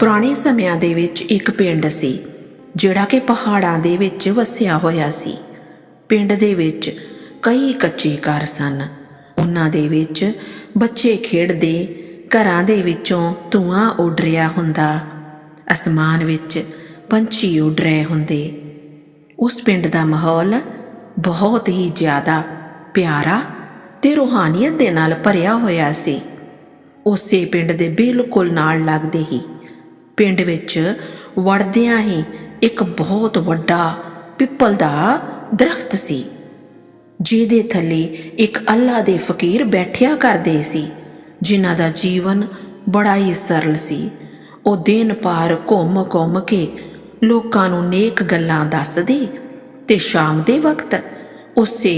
ਪੁਰਾਣੇ ਸਮਿਆਂ ਦੇ ਵਿੱਚ ਇੱਕ ਪਿੰਡ ਸੀ, ਜਿਹੜਾ ਕਿ ਪਹਾੜਾਂ ਦੇ ਵਿੱਚ ਵਸਿਆ ਹੋਇਆ ਸੀ। ਪਿੰਡ ਦੇ ਵਿੱਚ ਕਈ ਕੱਚੇ ਘਰ ਸਨ। ਉਹਨਾਂ ਦੇ ਵਿੱਚ ਬੱਚੇ ਖੇਡਦੇ, ਘਰਾਂ ਦੇ ਵਿੱਚੋਂ ਧੂਆਂ ਉੱਡ ਰਿਹਾ ਹੁੰਦਾ, ਅਸਮਾਨ ਵਿੱਚ ਪੰਛੀ ਉੱਡ ਰਹੇ ਹੁੰਦੇ। ਉਸ ਪਿੰਡ ਦਾ ਮਾਹੌਲ ਬਹੁਤ ਹੀ ਜ਼ਿਆਦਾ ਪਿਆਰਾ ਤੇ ਰੂਹਾਨੀਅਤ ਦੇ ਨਾਲ ਭਰਿਆ ਹੋਇਆ ਸੀ। ਉਸੇ ਪਿੰਡ ਦੇ ਬਿਲਕੁਲ ਨਾਲ ਲੱਗਦੇ ਹੀ ਪਿੰਡ ਵਿੱਚ ਵੜਦਿਆਂ ਹੀ ਇੱਕ ਬਹੁਤ ਵੱਡਾ ਪਿੱਪਲ ਦਾ ਦਰਖਤ ਸੀ, ਜਿਹਦੇ ਥੱਲੇ ਇੱਕ ਅੱਲਾ ਦੇ ਫਕੀਰ ਬੈਠਿਆ ਕਰਦੇ ਸੀ, ਜਿਨ੍ਹਾਂ ਦਾ ਜੀਵਨ ਬੜਾ ਹੀ ਸਰਲ ਸੀ। ਉਹ ਦਿਨ ਪਾਰ ਘੁੰਮ ਘੁੰਮ ਕੇ ਲੋਕਾਂ ਨੂੰ ਨੇਕ ਗੱਲਾਂ ਦੱਸਦੇ ਤੇ ਸ਼ਾਮ ਦੇ ਵਕਤ ਉਸੇ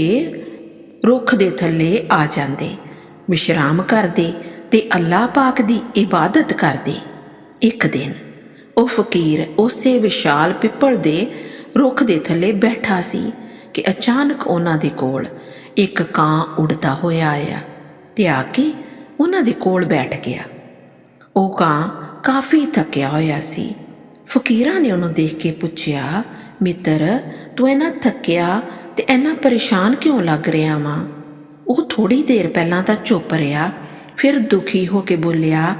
ਰੁੱਖ ਦੇ ਥੱਲੇ ਆ ਜਾਂਦੇ, ਵਿਸ਼ਰਾਮ ਕਰਦੇ ਤੇ ਅੱਲਾਹ ਪਾਕ ਦੀ ਇਬਾਦਤ ਕਰਦੇ। ਇੱਕ ਦਿਨ ਉਹ ਫਕੀਰ ਉਸੇ ਵਿਸ਼ਾਲ ਪਿੱਪਲ ਦੇ ਰੁੱਖ ਦੇ ਥੱਲੇ ਬੈਠਾ ਸੀ ਕਿ ਅਚਾਨਕ ਉਹਨਾਂ ਦੇ ਕੋਲ ਇੱਕ ਕਾਂ ਉੱਡਦਾ ਹੋਇਆ ਆਇਆ ਤੇ ਆ ਕੇ ਉਹਨਾਂ ਦੇ ਕੋਲ ਬੈਠ ਗਿਆ। ਉਹ ਕਾਂ ਕਾਫੀ ਥੱਕਿਆ ਹੋਇਆ ਸੀ। ਫਕੀਰਾਂ ਨੇ ਉਹਨੂੰ ਦੇਖ ਕੇ ਪੁੱਛਿਆ, ਮਿੱਤਰ, ਤੂੰ ਇਹਨਾਂ ਥੱਕਿਆ ਤੇ ਇੰਨਾ ਪਰੇਸ਼ਾਨ ਕਿਉਂ ਲੱਗ ਰਿਹਾ ਵਾਂ? ਉਹ ਥੋੜੀ ਦੇਰ ਪਹਿਲਾਂ ਤਾਂ ਚੁੱਪ ਰਿਹਾ, ਫਿਰ ਦੁਖੀ ਹੋ ਕੇ ਬੋਲਿਆ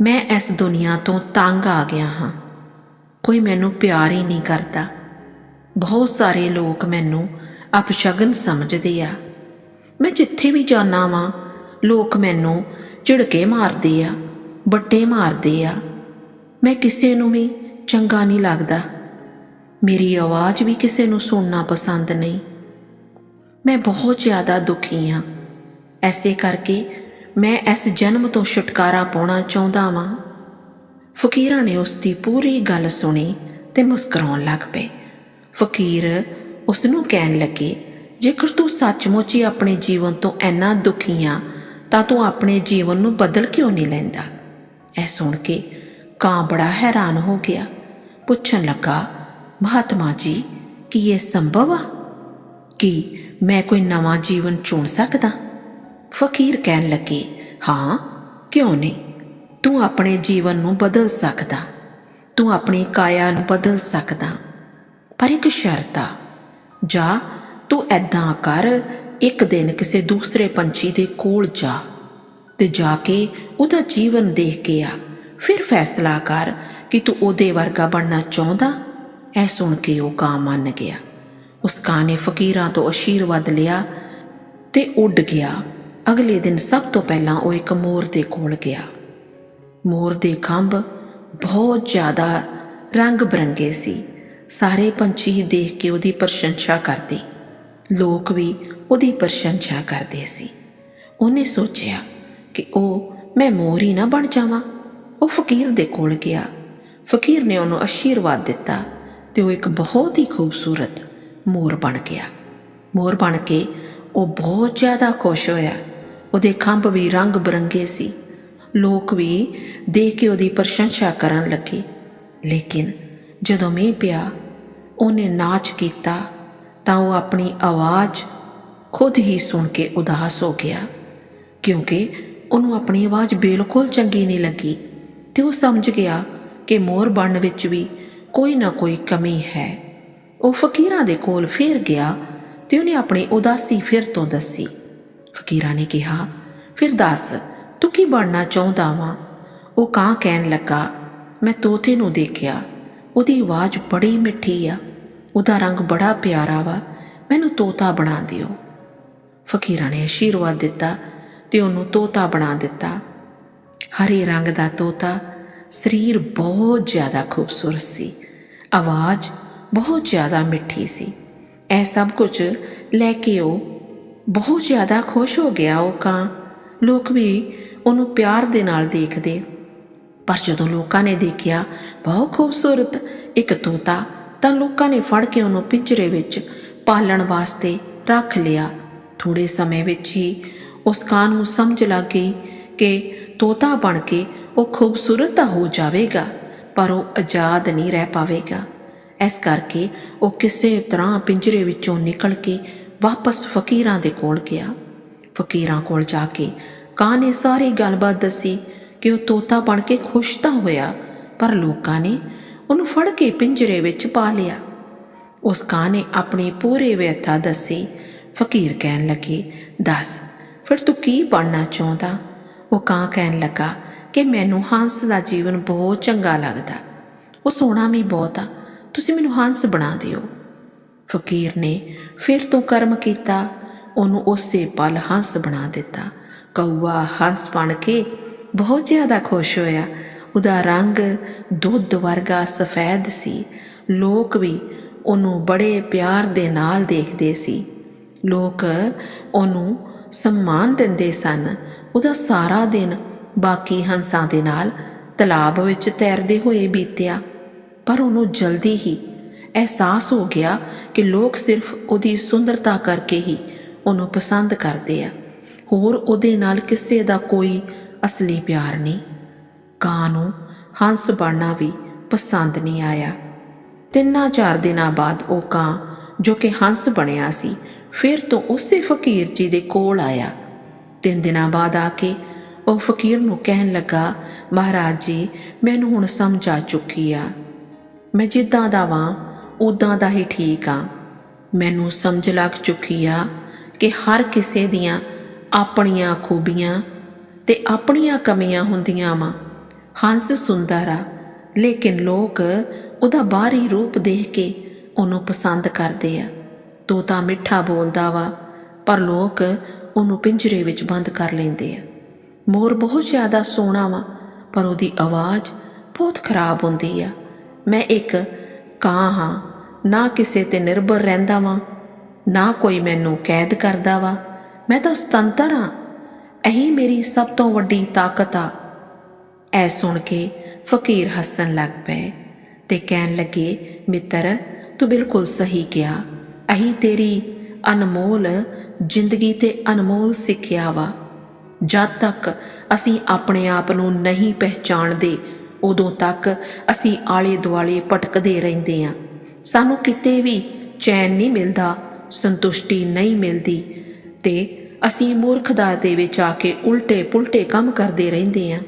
ਮੈਂ ਇਸ ਦੁਨੀਆ ਤੋਂ ਤੰਗ ਆ ਗਿਆ ਹਾਂ। ਕੋਈ ਮੈਨੂੰ ਪਿਆਰ ਹੀ ਨਹੀਂ ਕਰਦਾ। ਬਹੁਤ ਸਾਰੇ ਲੋਕ ਮੈਨੂੰ ਅਪਸ਼ਗਨ ਸਮਝਦੇ ਆ। ਮੈਂ ਜਿੱਥੇ ਵੀ ਜਾਣਾ ਵਾਂ, ਲੋਕ ਮੈਨੂੰ ਝਿੜਕੇ ਮਾਰਦੇ ਆ, ਵੱਟੇ ਮਾਰਦੇ ਆ। ਮੈਂ ਕਿਸੇ ਨੂੰ ਵੀ ਚੰਗਾ ਨਹੀਂ ਲੱਗਦਾ। ਮੇਰੀ ਆਵਾਜ਼ ਵੀ ਕਿਸੇ ਨੂੰ ਸੁਣਨਾ ਪਸੰਦ ਨਹੀਂ। ਮੈਂ ਬਹੁਤ ਜ਼ਿਆਦਾ ਦੁਖੀ ਹਾਂ। ਐਸੇ ਕਰਕੇ ਮੈਂ ਇਸ ਜਨਮ ਤੋਂ ਛੁਟਕਾਰਾ ਪਾਉਣਾ ਚਾਹੁੰਦਾ ਵਾਂ। ਫਕੀਰਾਂ ਨੇ ਉਸ ਦੀ ਪੂਰੀ ਗੱਲ ਸੁਣੀ ਤੇ ਮੁਸਕਰਾਉਣ ਲੱਗ ਪਏ। ਫਕੀਰ ਉਸ ਨੂੰ ਕਹਿਣ ਲੱਗੇ, ਜੇਕਰ ਤੂੰ ਸੱਚਮੁੱਚ ਹੀ ਆਪਣੇ ਜੀਵਨ ਤੋਂ ਇੰਨਾ ਦੁਖੀ ਆ, ਤਾਂ ਤੂੰ ਆਪਣੇ ਜੀਵਨ ਨੂੰ ਬਦਲ ਕਿਉਂ ਨਹੀਂ ਲੈਂਦਾ? ਇਹ ਸੁਣ ਕੇ ਕਾਂ ਬੜਾ ਹੈਰਾਨ ਹੋ ਗਿਆ। ਪੁੱਛਣ ਲੱਗਾ, ਮਹਾਤਮਾ ਜੀ, ਕੀ ਇਹ ਸੰਭਵ ਆ? ਕਿ ਮੈਂ ਕੋਈ ਨਵਾਂ ਜੀਵਨ ਚੁਣ ਸਕਦਾ? ਫਕੀਰ ਕਹਿਣ ਲੱਗੇ, ਹਾਂ, ਕਿਉਂ ਨਹੀਂ? ਤੂੰ ਆਪਣੇ ਜੀਵਨ ਨੂੰ ਬਦਲ ਸਕਦਾ। ਤੂੰ ਆਪਣੀ ਕਾਇਆ ਨੂੰ ਬਦਲ ਸਕਦਾ। ਪਰ ਇੱਕ ਸ਼ਰਤ ਆ। ਜਾ, ਤੂੰ ਐਦਾਂ ਕਰ, ਇੱਕ ਦਿਨ ਕਿਸੇ ਦੂਸਰੇ ਪੰਛੀ ਦੇ ਕੋਲ ਜਾ ਤੇ ਜਾ ਕੇ ਉਹਦਾ ਜੀਵਨ ਦੇਖ ਕੇ ਆ। ਫਿਰ ਫੈਸਲਾ ਕਰ ਕਿ ਤੂੰ ਉਹਦੇ ਵਰਗਾ ਬਣਨਾ ਚਾਹੁੰਦਾ? ਐ ਸੁਣ ਕੇ ਉਹ ਕਾਂ ਮੰਨ ਗਿਆ। ਉਸ ਕਾਂ ਨੇ ਫਕੀਰਾਂ ਤੋਂ ਅਸ਼ੀਰਵਾਦ ਲਿਆ ਤੇ ਉੱਡ ਗਿਆ। ਅਗਲੇ ਦਿਨ ਸਭ ਤੋਂ ਪਹਿਲਾਂ ਉਹ ਇੱਕ ਮੋਰ ਦੇ ਕੋਲ ਗਿਆ। ਮੋਰ ਦੇ ਖੰਭ ਬਹੁਤ ਜ਼ਿਆਦਾ ਰੰਗ ਬਰੰਗੇ ਸੀ। ਸਾਰੇ ਪੰਛੀ ਦੇਖ ਕੇ ਉਹਦੀ ਪ੍ਰਸ਼ੰਸਾ ਕਰਦੇ। ਲੋਕ ਵੀ ਉਹਦੀ ਪ੍ਰਸ਼ੰਸਾ ਕਰਦੇ ਸੀ। ਉਹਨੇ ਸੋਚਿਆ ਕਿ ਉਹ ਮੈਂ ਮੋਰ ਹੀ ਨਾ ਬਣ ਜਾਵਾਂ। ਉਹ ਫਕੀਰ ਦੇ ਕੋਲ ਗਿਆ। ਫਕੀਰ ਨੇ ਉਹਨੂੰ ਅਸ਼ੀਰਵਾਦ ਦਿੱਤਾ ਤੇ ਉਹ ਇੱਕ ਬਹੁਤ ਹੀ ਖੂਬਸੂਰਤ ਮੋਰ ਬਣ ਗਿਆ। ਮੋਰ ਬਣ ਕੇ ਉਹ ਬਹੁਤ ਜ਼ਿਆਦਾ ਖੁਸ਼ ਹੋਇਆ। ਉਹਦੇ ਖੰਭ ਵੀ ਰੰਗ ਬਰੰਗੇ ਸੀ। ਲੋਕ ਵੀ ਦੇਖ ਕੇ ਉਹਦੀ ਪ੍ਰਸ਼ੰਸਾ ਕਰਨ ਲੱਗੇ। ਲੇਕਿਨ ਜਦੋਂ ਮੀਂਹ ਪਿਆ, ਉਹਨੇ ਨਾਚ ਕੀਤਾ, ਤਾਂ ਉਹ ਆਪਣੀ ਆਵਾਜ਼ ਖੁਦ ਹੀ ਸੁਣ ਕੇ ਉਦਾਸ ਹੋ ਗਿਆ। ਕਿਉਂਕਿ ਉਹਨੂੰ ਆਪਣੀ ਆਵਾਜ਼ ਬਿਲਕੁਲ ਚੰਗੀ ਨਹੀਂ ਲੱਗੀ ਤੇ ਉਹ ਸਮਝ ਗਿਆ ਕਿ ਮੋਰ ਬਣਨ ਵਿੱਚ ਵੀ ਕੋਈ ਨਾ ਕੋਈ ਕਮੀ ਹੈ। ਉਹ ਫਕੀਰਾਂ ਦੇ ਕੋਲ ਫਿਰ ਗਿਆ ਤੇ ਉਹਨੇ ਆਪਣੀ ਉਦਾਸੀ ਫਿਰ ਤੋਂ ਦੱਸੀ। ਫਕੀਰਾਂ ਨੇ ਕਿਹਾ, ਫਿਰ ਦੱਸ, ਤੂੰ ਕੀ ਬਣਨਾ ਚਾਹੁੰਦਾ ਵਾਂ? ਉਹ ਕਾਂ ਕਹਿਣ ਲੱਗਾ, ਮੈਂ ਤੋਤੇ ਨੂੰ ਦੇਖਿਆ, ਉਹਦੀ ਆਵਾਜ਼ ਬੜੀ ਮਿੱਠੀ ਆ, ਉਹਦਾ ਰੰਗ ਬੜਾ ਪਿਆਰਾ ਵਾ, ਮੈਨੂੰ ਤੋਤਾ ਬਣਾ ਦਿਓ। ਫਕੀਰਾਂ ਨੇ ਅਸ਼ੀਰਵਾਦ ਦਿੱਤਾ ਤੇ ਉਹਨੂੰ ਤੋਤਾ ਬਣਾ ਦਿੱਤਾ। ਹਰੇ ਰੰਗ ਦਾ ਤੋਤਾ ਸਰੀਰ ਬਹੁਤ ਜ਼ਿਆਦਾ ਖੂਬਸੂਰਤ ਸੀ, ਆਵਾਜ਼ ਬਹੁਤ ਜ਼ਿਆਦਾ ਮਿੱਠੀ ਸੀ, ਇਹ ਸਭ ਕੁਝ ਲੈ ਕੇ ਉਹ ਬਹੁਤ ਜ਼ਿਆਦਾ ਖੁਸ਼ ਹੋ ਗਿਆ ਉਹ ਕਾਂ। ਲੋਕ ਵੀ ਉਹਨੂੰ ਪਿਆਰ ਦੇ ਨਾਲ ਦੇਖਦੇ ਪਰ ਜਦੋਂ ਲੋਕਾਂ ਨੇ ਦੇਖਿਆ, ਬਹੁਤ ਖੂਬਸੂਰਤ ਇੱਕ ਤੋਤਾ ਤਾਂ ਲੋਕਾਂ ਨੇ ਫੜ ਕੇ ਉਹਨੂੰ ਪਿੰਜਰੇ ਵਿੱਚ ਪਾਲਣ ਵਾਸਤੇ ਰੱਖ ਲਿਆ। ਥੋੜੇ ਸਮੇਂ ਵਿੱਚ ਹੀ ਉਸ ਕਾਂ ਨੂੰ ਸਮਝ ਲੱਗ ਗਈ ਕਿ ਤੋਤਾ ਬਣ ਕੇ ਉਹ ਖੂਬਸੂਰਤ ਤਾਂ ਹੋ ਜਾਵੇਗਾ, ਪਰ ਉਹ ਆਜ਼ਾਦ ਨਹੀਂ ਰਹਿ ਪਾਵੇਗਾ। ਇਸ ਕਰਕੇ ਉਹ ਕਿਸੇ ਤਰ੍ਹਾਂ ਪਿੰਜਰੇ ਵਿੱਚੋਂ ਨਿਕਲ ਕੇ ਵਾਪਸ ਫਕੀਰਾਂ ਦੇ ਕੋਲ ਗਿਆ। ਫਕੀਰਾਂ ਕੋਲ ਜਾ ਕੇ ਕਾਂ ਨੇ ਸਾਰੀ ਗੱਲਬਾਤ ਦੱਸੀ ਕਿ ਉਹ ਤੋਤਾ ਬਣ ਕੇ ਖੁਸ਼ ਤਾਂ ਹੋਇਆ, ਪਰ ਲੋਕਾਂ ਨੇ ਉਹਨੂੰ ਫੜ ਕੇ ਪਿੰਜਰੇ ਵਿੱਚ ਪਾ ਲਿਆ। ਉਸ ਕਾਂ ਨੇ ਆਪਣੀ ਪੂਰੇ ਵਿਅਥਾ ਦੱਸੀ। ਫਕੀਰ ਕਹਿਣ ਲੱਗੇ, ਦੱਸ, ਫਿਰ ਤੂੰ ਕੀ ਬਣਨਾ ਚਾਹੁੰਦਾ? ਉਹ ਕਾਂ ਕਹਿਣ ਲੱਗਾ ਕਿ ਮੈਨੂੰ ਹੰਸ ਦਾ ਜੀਵਨ ਬਹੁਤ ਚੰਗਾ ਲੱਗਦਾ। ਉਹ ਸੋਹਣਾ ਵੀ ਬਹੁਤ ਆ। ਤੁਸੀਂ ਮੈਨੂੰ ਹੰਸ ਬਣਾ ਦਿਓ। ਫਕੀਰ ਨੇ ਫਿਰ ਤੋਂ ਕਰਮ ਕੀਤਾ, ਉਹਨੂੰ ਉਸੇ ਪਲ ਹੰਸ ਬਣਾ ਦਿੱਤਾ। ਕਊਆ ਹੰਸ ਬਣ ਕੇ ਬਹੁਤ ਜ਼ਿਆਦਾ ਖੁਸ਼ ਹੋਇਆ। ਉਹਦਾ ਰੰਗ ਦੁੱਧ ਵਰਗਾ ਸਫੈਦ ਸੀ। ਲੋਕ ਵੀ ਉਹਨੂੰ ਬੜੇ ਪਿਆਰ ਦੇ ਨਾਲ ਦੇਖਦੇ ਸੀ। ਲੋਕ ਉਹਨੂੰ ਸਨਮਾਨ ਦਿੰਦੇ ਸਨ। ਉਹਦਾ ਸਾਰਾ ਦਿਨ ਬਾਕੀ ਹੰਸਾਂ ਦੇ ਨਾਲ ਤਲਾਬ ਵਿੱਚ ਤੈਰਦੇ ਹੋਏ ਬੀਤਿਆ। ਪਰ ਉਹਨੂੰ ਜਲਦੀ ਹੀ ਅਹਿਸਾਸ ਹੋ ਗਿਆ ਕਿ ਲੋਕ ਸਿਰਫ ਉਹਦੀ ਸੁੰਦਰਤਾ ਕਰਕੇ ਹੀ ਉਹਨੂੰ ਪਸੰਦ ਕਰਦੇ ਆ। ਹੋਰ ਉਹਦੇ ਨਾਲ ਕਿਸੇ ਦਾ ਕੋਈ ਅਸਲੀ ਪਿਆਰ ਨਹੀਂ। ਕਾਂ ਨੂੰ ਹੰਸ ਬਣਨਾ ਵੀ ਪਸੰਦ ਨਹੀਂ ਆਇਆ। ਤਿੰਨਾਂ ਚਾਰ ਦਿਨਾਂ ਬਾਅਦ ਉਹ ਕਾਂ ਜੋ ਕਿ ਹੰਸ ਬਣਿਆ ਸੀ, ਫਿਰ ਤੋਂ ਉਸੇ ਫਕੀਰ ਜੀ ਦੇ ਕੋਲ ਆਇਆ। ਤਿੰਨ ਦਿਨਾਂ ਬਾਅਦ ਆ ਕੇ ਉਹ ਫਕੀਰ ਨੂੰ ਕਹਿਣ ਲੱਗਾ, ਮਹਾਰਾਜ ਜੀ, ਮੈਨੂੰ ਹੁਣ ਸਮਝ ਆ ਚੁੱਕੀ ਆ। ਮੈਂ ਜਿੱਦਾਂ ਦਾ ਵਾਂ ਉਦਾਂ ਦਾ ਹੀ ਠੀਕ ਆ। ਮੈਨੂੰ ਸਮਝ ਲੱਗ ਚੁੱਕੀ ਆ ਕਿ ਹਰ ਕਿਸੇ ਦੀਆਂ ਆਪਣੀਆਂ ਖੂਬੀਆਂ ਤੇ ਆਪਣੀਆਂ ਕਮੀਆਂ ਹੁੰਦੀਆਂ ਵਾ। ਹੰਸ ਸੁੰਦਰ ਆ, ਲੇਕਿਨ ਲੋਕ ਉਹਦਾ ਬਾਹਰੀ ਰੂਪ ਦੇਖ ਕੇ ਉਹਨੂੰ ਪਸੰਦ ਕਰਦੇ ਆ। ਤੋਤਾ ਮਿੱਠਾ ਬੋਲਦਾ ਵਾ, ਪਰ ਲੋਕ ਉਹਨੂੰ ਪਿੰਜਰੇ ਵਿੱਚ ਬੰਦ ਕਰ ਲੈਂਦੇ ਆ। ਮੋਰ ਬਹੁਤ ਜ਼ਿਆਦਾ ਸੋਹਣਾ ਵਾ, ਪਰ ਉਹਦੀ ਆਵਾਜ਼ ਬਹੁਤ ਖਰਾਬ ਹੁੰਦੀ ਆ। ਮੈਂ ਇੱਕ ਕਾਂ ਹਾਂ ਨਾ ਕਿਸੇ ਤੇ ਨਿਰਭਰ ਰਹਿੰਦਾ ਵਾਂ, ਨਾ ਕੋਈ ਮੈਨੂੰ ਕੈਦ ਕਰਦਾ ਵਾ। ਮੈਂ ਤਾਂ ਸੁਤੰਤਰ ਹਾਂ ਇਹੀ ਮੇਰੀ ਸਭ ਤੋਂ ਵੱਡੀ ਤਾਕਤ ਆ। ਐ ਸੁਣ ਕੇ ਫਕੀਰ ਹੱਸਣ ਲੱਗ ਪਏ ਤੇ ਕਹਿਣ ਲੱਗੇ, ਮਿੱਤਰ, ਤੂੰ ਬਿਲਕੁਲ ਸਹੀ ਕਿਹਾ। ਅਹੀ ਤੇਰੀ ਅਨਮੋਲ ਜ਼ਿੰਦਗੀ ਤੇ ਅਨਮੋਲ ਸਿੱਖਿਆ ਵਾ। ਜਦ ਤੱਕ ਅਸੀਂ ਆਪਣੇ ਆਪ ਨੂੰ ਨਹੀਂ ਪਹਿਚਾਣਦੇ, ਉਦੋਂ ਤੱਕ ਅਸੀਂ ਆਲੇ ਦੁਆਲੇ ਭਟਕਦੇ ਰਹਿੰਦੇ ਹਾਂ ਸਾਨੂੰ ਕਿਤੇ ਵੀ ਚੈਨ ਨਹੀਂ ਮਿਲਦਾ, ਸੰਤੁਸ਼ਟੀ ਨਹੀਂ ਮਿਲਦੀ ਤੇ ਅਸੀਂ ਮੂਰਖਤਾ ਦੇ ਵਿੱਚ ਆ ਕੇ ਉਲਟੇ ਪੁਲਟੇ ਕੰਮ ਕਰਦੇ ਰਹਿੰਦੇ ਹਾਂ।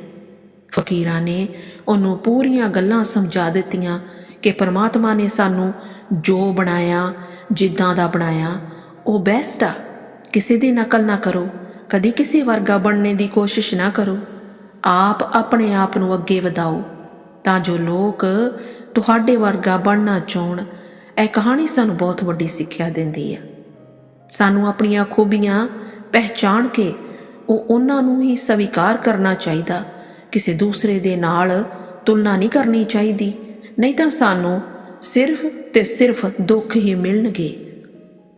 ਫਕੀਰਾਂ ਨੇ ਉਹਨੂੰ ਪੂਰੀਆਂ ਗੱਲਾਂ ਸਮਝਾ ਦਿੱਤੀਆਂ ਕਿ ਪਰਮਾਤਮਾ ਨੇ ਸਾਨੂੰ ਜੋ ਬਣਾਇਆ, ਜਿੱਦਾਂ ਦਾ ਬਣਾਇਆ, ਉਹ ਬੈਸਟ ਆ। ਕਿਸੇ ਦੀ ਨਕਲ ਨਾ ਕਰੋ, ਕਦੀ ਕਿਸੇ ਵਰਗਾ ਬਣਨੇ ਦੀ ਕੋਸ਼ਿਸ਼ ਨਾ ਕਰੋ। ਆਪ ਆਪਣੇ ਆਪ ਨੂੰ ਅੱਗੇ ਵਧਾਓ ਤਾਂ ਜੋ ਲੋਕ ਤੁਹਾਡੇ ਵਰਗਾ ਬਣਨਾ ਚਾਹਣ ਇਹ ਕਹਾਣੀ ਸਾਨੂੰ ਬਹੁਤ ਵੱਡੀ ਸਿੱਖਿਆ ਦਿੰਦੀ ਹੈ। ਸਾਨੂੰ ਆਪਣੀਆਂ ਖੂਬੀਆਂ ਪਹਿਚਾਣ ਕੇ ਉਹ ਉਹਨਾਂ ਨੂੰ ਹੀ ਸਵੀਕਾਰ ਕਰਨਾ ਚਾਹੀਦਾ। ਕਿਸੇ ਦੂਸਰੇ ਦੇ ਨਾਲ ਤੁਲਨਾ ਨਹੀਂ ਕਰਨੀ ਚਾਹੀਦੀ। ਨਹੀਂ ਤਾਂ ਸਾਨੂੰ ਸਿਰਫ ਤੇ ਸਿਰਫ ਦੁੱਖ ਹੀ ਮਿਲਣਗੇ।